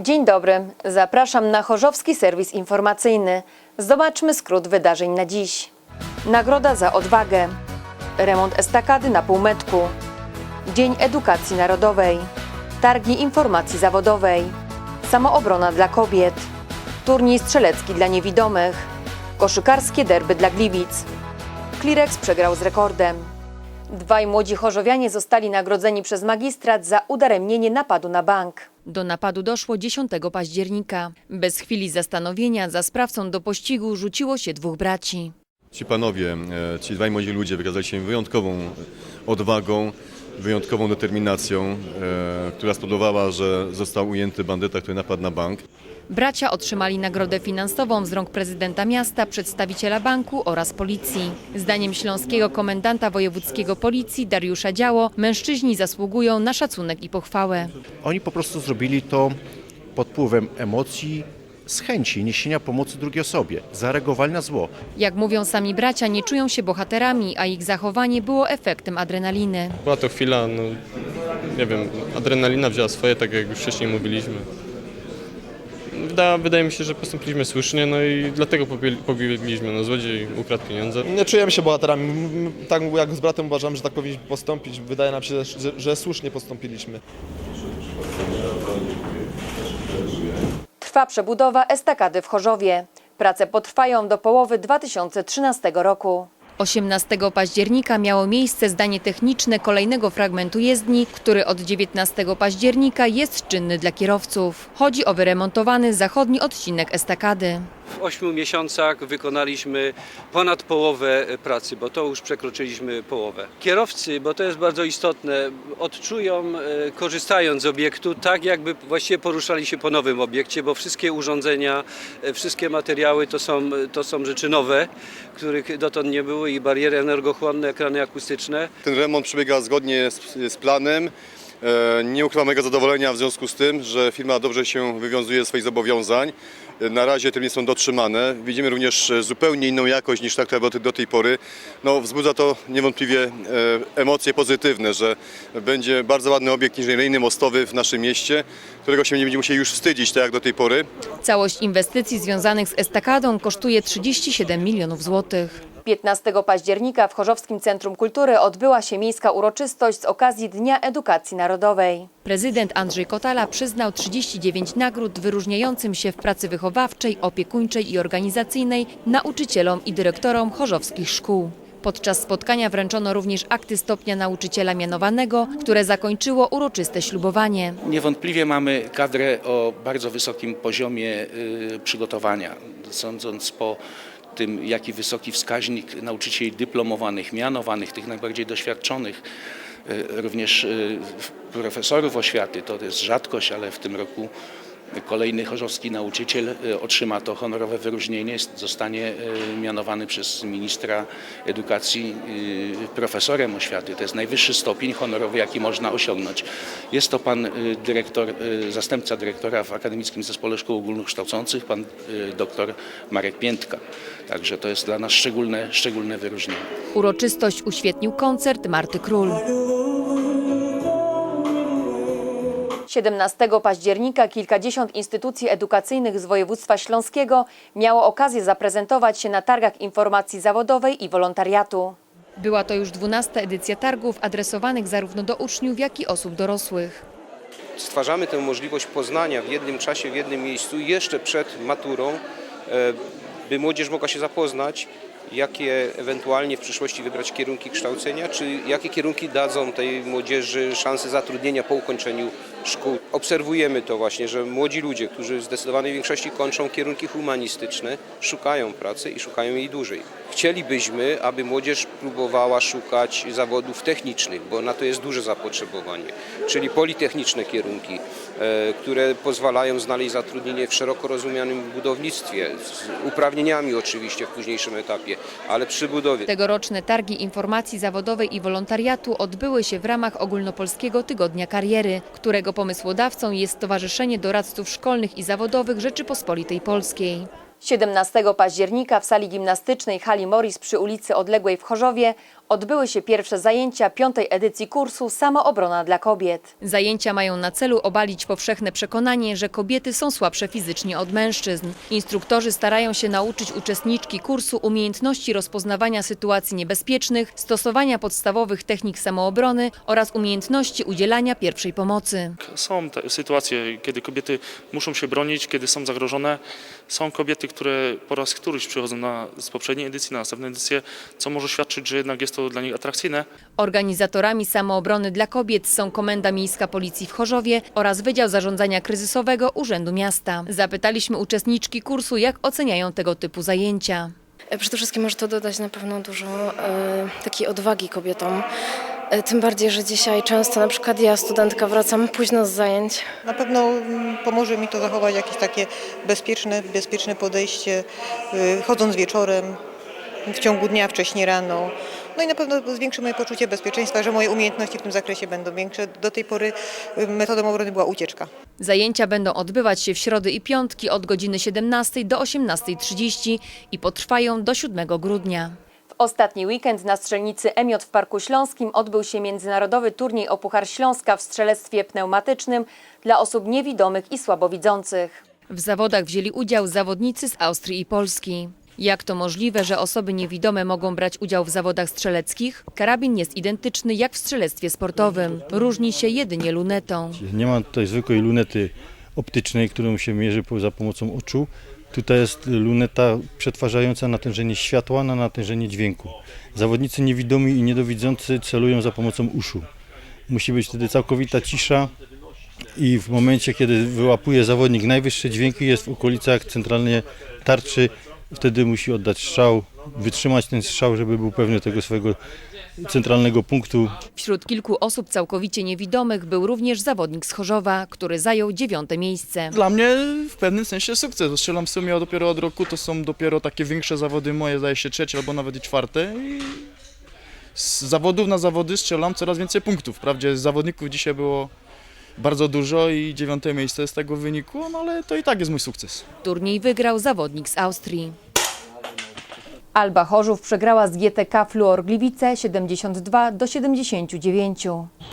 Dzień dobry, zapraszam na Chorzowski Serwis Informacyjny. Zobaczmy skrót wydarzeń na dziś. Nagroda za odwagę. Remont estakady na półmetku. Dzień Edukacji Narodowej. Targi Informacji Zawodowej. Samoobrona dla kobiet. Turniej strzelecki dla niewidomych. Koszykarskie derby dla Gliwic. Klirex przegrał z rekordem. Dwaj młodzi chorzowianie zostali nagrodzeni przez magistrat za udaremnienie napadu na bank. Do napadu doszło 10 października. Bez chwili zastanowienia za sprawcą do pościgu rzuciło się dwóch braci. Ci panowie, e, ci dwaj młodzi ludzie wykazali się wyjątkową odwagą, wyjątkową determinacją, e, która spowodowała, że został ujęty bandyta, który napadł na bank. Bracia otrzymali nagrodę finansową z rąk prezydenta miasta, przedstawiciela banku oraz policji. Zdaniem śląskiego komendanta wojewódzkiego policji Dariusza Działo, mężczyźni zasługują na szacunek i pochwałę. Oni po prostu zrobili to pod wpływem emocji, z chęci niesienia pomocy drugiej osobie. Zareagowali na zło. Jak mówią sami bracia, nie czują się bohaterami, a ich zachowanie było efektem adrenaliny. Była to chwila, no nie wiem, adrenalina wzięła swoje, tak jak już wcześniej mówiliśmy. Wyda, wydaje mi się, że postąpiliśmy słusznie, no i dlatego pobie- pobiegliśmy. No, złodziej ukradł pieniądze. Nie czujemy się bohaterami. Tak jak z bratem uważam, że tak powinniśmy postąpić. Wydaje nam się, że, że słusznie postąpiliśmy. Trwa przebudowa estakady w Chorzowie. Prace potrwają do połowy 2013 roku. 18 października miało miejsce zdanie techniczne kolejnego fragmentu jezdni, który od 19 października jest czynny dla kierowców. Chodzi o wyremontowany zachodni odcinek estakady. W ośmiu miesiącach wykonaliśmy ponad połowę pracy, bo to już przekroczyliśmy połowę. Kierowcy, bo to jest bardzo istotne, odczują, e, korzystając z obiektu, tak jakby właściwie poruszali się po nowym obiekcie, bo wszystkie urządzenia, e, wszystkie materiały to są, to są rzeczy nowe, których dotąd nie było i bariery energochłonne, ekrany akustyczne. Ten remont przebiega zgodnie z, z planem. E, Nie ukrywam mojego zadowolenia w związku z tym, że firma dobrze się wywiązuje ze swoich zobowiązań. E, Na razie terminy są dotrzymane. Widzimy również e, zupełnie inną jakość niż ta, która była do tej pory. No, wzbudza to niewątpliwie e, emocje pozytywne, że będzie bardzo ładny obiekt inżynieryjny, mostowy w naszym mieście, którego się nie będziemy musieli już wstydzić, tak jak do tej pory. Całość inwestycji związanych z estakadą kosztuje 37 milionów złotych. 15 października w Chorzowskim Centrum Kultury odbyła się miejska uroczystość z okazji Dnia Edukacji Narodowej. Prezydent Andrzej Kotala przyznał 39 nagród wyróżniającym się w pracy wychowawczej, opiekuńczej i organizacyjnej nauczycielom i dyrektorom chorzowskich szkół. Podczas spotkania wręczono również akty stopnia nauczyciela mianowanego, które zakończyło uroczyste ślubowanie. Niewątpliwie mamy kadrę o bardzo wysokim poziomie y, przygotowania. Sądząc po tym, jaki wysoki wskaźnik nauczycieli dyplomowanych, mianowanych, tych najbardziej doświadczonych, y, również y, profesorów oświaty, to jest rzadkość, ale w tym roku kolejny chorzowski nauczyciel y, otrzyma to honorowe wyróżnienie, zostanie y, mianowany przez ministra edukacji y, profesorem oświaty. To jest najwyższy stopień honorowy, jaki można osiągnąć. Jest to pan dyrektor, zastępca dyrektora w Akademickim Zespole Szkół Ogólnokształcących, pan doktor Marek Piętka. Także to jest dla nas szczególne, szczególne wyróżnienie. Uroczystość uświetnił koncert Marty Król. 17 października kilkadziesiąt instytucji edukacyjnych z województwa śląskiego miało okazję zaprezentować się na targach informacji zawodowej i wolontariatu. Była to już 12 edycja targów adresowanych zarówno do uczniów, jak i osób dorosłych. stwarzamy tę możliwość poznania w jednym czasie, w jednym miejscu jeszcze przed maturą, e, by młodzież mogła się zapoznać, jakie ewentualnie w przyszłości wybrać kierunki kształcenia, czy jakie kierunki dadzą tej młodzieży szansę zatrudnienia po ukończeniu szkół. Obserwujemy to właśnie, że młodzi ludzie, którzy w zdecydowanej większości kończą kierunki humanistyczne, szukają pracy i szukają jej dłużej. Chcielibyśmy, aby młodzież próbowała szukać zawodów technicznych, bo na to jest duże zapotrzebowanie, czyli politechniczne kierunki, e, które pozwalają znaleźć zatrudnienie w szeroko rozumianym budownictwie, z uprawnieniami oczywiście w późniejszym etapie, ale przy budowie. Tegoroczne targi informacji zawodowej i wolontariatu odbyły się w ramach ogólnopolskiego Tygodnia Kariery, którego pomysłodawcą jest Stowarzyszenie Doradców Szkolnych i Zawodowych Rzeczypospolitej Polskiej. 17 października w sali gimnastycznej Hali Morris przy ulicy Odległej w Chorzowie odbyły się pierwsze zajęcia piątej edycji kursu Samoobrona dla kobiet. Zajęcia mają na celu obalić powszechne przekonanie, że kobiety są słabsze fizycznie od mężczyzn. Instruktorzy starają się nauczyć uczestniczki kursu umiejętności rozpoznawania sytuacji niebezpiecznych, stosowania podstawowych technik samoobrony oraz umiejętności udzielania pierwszej pomocy. Są te sytuacje, kiedy kobiety muszą się bronić, kiedy są zagrożone. Są kobiety, które po raz któryś przychodzą na, z poprzedniej edycji na następną edycję, co może świadczyć, że jednak jest to dla nich atrakcyjne. Organizatorami samoobrony dla kobiet są Komenda Miejska Policji w Chorzowie oraz Wydział Zarządzania Kryzysowego Urzędu Miasta. Zapytaliśmy uczestniczki kursu, jak oceniają tego typu zajęcia. Przede wszystkim może to dodać na pewno dużo e, takiej odwagi kobietom. E, Tym bardziej, że dzisiaj często na przykład ja, studentka, wracam późno z zajęć. Na pewno mm, pomoże mi to zachować jakieś takie bezpieczne, bezpieczne podejście, y, chodząc wieczorem, w ciągu dnia, wcześniej rano. No i na pewno zwiększy moje poczucie bezpieczeństwa, że moje umiejętności w tym zakresie będą większe. Do tej pory y, metodą obrony była ucieczka. Zajęcia będą odbywać się w środy i piątki od godziny 17 do 18.30 i potrwają do 7 grudnia. W ostatni weekend na strzelnicy Emiot w Parku Śląskim odbył się międzynarodowy turniej o Puchar Śląska w strzelectwie pneumatycznym dla osób niewidomych i słabowidzących. W zawodach wzięli udział zawodnicy z Austrii i Polski. Jak to możliwe, że osoby niewidome mogą brać udział w zawodach strzeleckich? Karabin jest identyczny jak w strzelectwie sportowym. Różni się jedynie lunetą. Nie ma tutaj zwykłej lunety optycznej, którą się mierzy za pomocą oczu. Tutaj jest luneta przetwarzająca natężenie światła na natężenie dźwięku. Zawodnicy niewidomi i niedowidzący celują za pomocą uszu. Musi być wtedy całkowita cisza i w momencie, kiedy wyłapuje zawodnik najwyższe dźwięki, jest w okolicach centralnie tarczy, wtedy musi oddać strzał, wytrzymać ten strzał, żeby był pewny tego swojego centralnego punktu, Wśród kilku osób całkowicie niewidomych był również zawodnik z Chorzowa, który zajął dziewiąte miejsce. Dla mnie w pewnym sensie sukces. Strzelam w sumie dopiero od roku, to są dopiero takie większe zawody moje, zdaje się trzecie albo nawet i czwarte. I z zawodów na zawody strzelam coraz więcej punktów. Wprawdzie zawodników dzisiaj było bardzo dużo i dziewiąte miejsce z tego wyniku, no ale to i tak jest mój sukces. Turniej wygrał zawodnik z Austrii. Alba Chorzów przegrała z GTK Fluor Gliwice 72 do 79.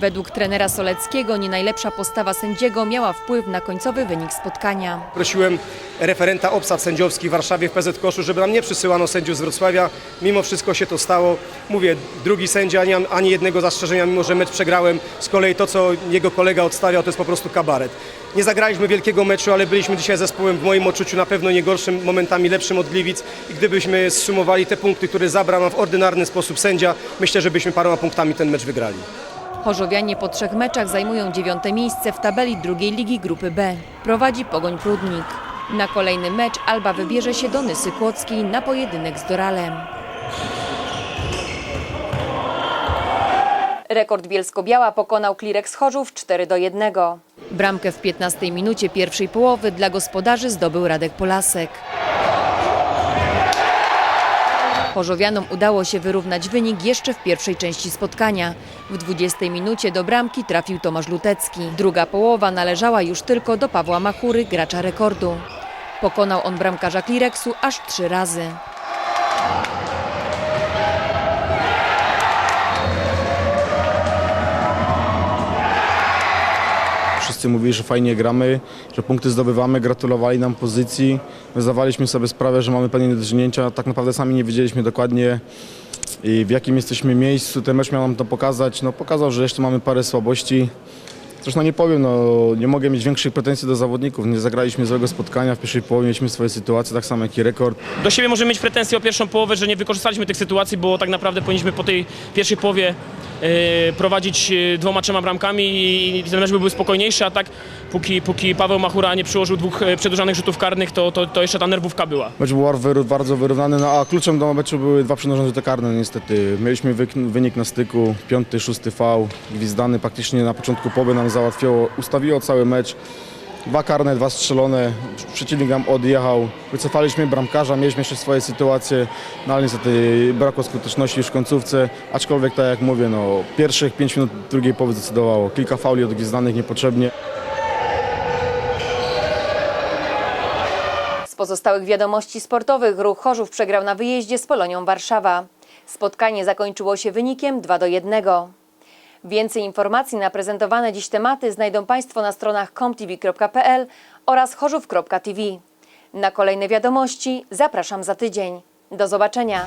Według trenera Soleckiego nie najlepsza postawa sędziego miała wpływ na końcowy wynik spotkania. Prosiłem referenta obsad sędziowskich w Warszawie w PZ żeby nam nie przysyłano sędziów z Wrocławia. Mimo wszystko się to stało. Mówię, drugi sędzia, nie mam ani jednego zastrzeżenia, mimo że mecz przegrałem. Z kolei to, co jego kolega odstawiał, to jest po prostu kabaret. Nie zagraliśmy wielkiego meczu, ale byliśmy dzisiaj zespołem w moim odczuciu na pewno nie gorszym, momentami lepszym od Gliwic. I gdybyśmy zsumowali te punkty, które zabrał nam w ordynarny sposób sędzia, myślę, że byśmy paroma punktami ten mecz wygrali. Chorzowianie po trzech meczach zajmują dziewiąte miejsce w tabeli drugiej ligi grupy B. Prowadzi Pogoń Prudnik. Na kolejny mecz Alba wybierze się do Nysy Kłodzkiej na pojedynek z Doralem. Rekord Bielsko-Biała pokonał Klirek z Chorzów 4 do 1. Bramkę w 15 minucie pierwszej połowy dla gospodarzy zdobył Radek Polasek. Chorzowianom udało się wyrównać wynik jeszcze w pierwszej części spotkania. W 20 minucie do bramki trafił Tomasz Lutecki. Druga połowa należała już tylko do Pawła Machury, gracza rekordu. Pokonał on bramkarza Klireksu aż trzy razy. Wszyscy mówili, że fajnie gramy, że punkty zdobywamy, gratulowali nam pozycji. My zdawaliśmy sobie sprawę, że mamy pewne niedociągnięcia, tak naprawdę sami nie wiedzieliśmy dokładnie w jakim jesteśmy miejscu. Ten mecz miał nam to pokazać. No, pokazał, że jeszcze mamy parę słabości. Zresztą nie powiem, no, nie mogę mieć większych pretensji do zawodników. Nie zagraliśmy złego spotkania, w pierwszej połowie mieliśmy swoje sytuacje, tak samo jak i rekord. Do siebie możemy mieć pretensje o pierwszą połowę, że nie wykorzystaliśmy tych sytuacji, bo tak naprawdę powinniśmy po tej pierwszej połowie e, prowadzić e, dwoma, trzema bramkami i ten mecz by był spokojniejszy, a tak póki, póki Paweł Machura nie przyłożył dwóch e, przedłużanych rzutów karnych, to, to, to jeszcze ta nerwówka była. Mecz był bar- bardzo wyrównany, no a kluczem do meczu były dwa przedłużone rzuty karne niestety. Mieliśmy wynik na styku, piąty, szósty fał, gwizdany praktycznie na początku połowy nam załatwiło, ustawiło cały mecz. Dwa karne, dwa strzelone, przeciwnik nam odjechał, wycofaliśmy bramkarza, mieliśmy jeszcze swoje sytuacje, no ale niestety brakło skuteczności już w końcówce, aczkolwiek tak jak mówię, no pierwszych pięć minut drugiej połowy zdecydowało, kilka fauli odgwizdanych niepotrzebnie. Pozostałych wiadomości sportowych Ruch Chorzów przegrał na wyjeździe z Polonią Warszawa. Spotkanie zakończyło się wynikiem 2 do 1. Więcej informacji na prezentowane dziś tematy znajdą Państwo na stronach comtv.pl oraz chorzów.tv. Na kolejne wiadomości zapraszam za tydzień. Do zobaczenia.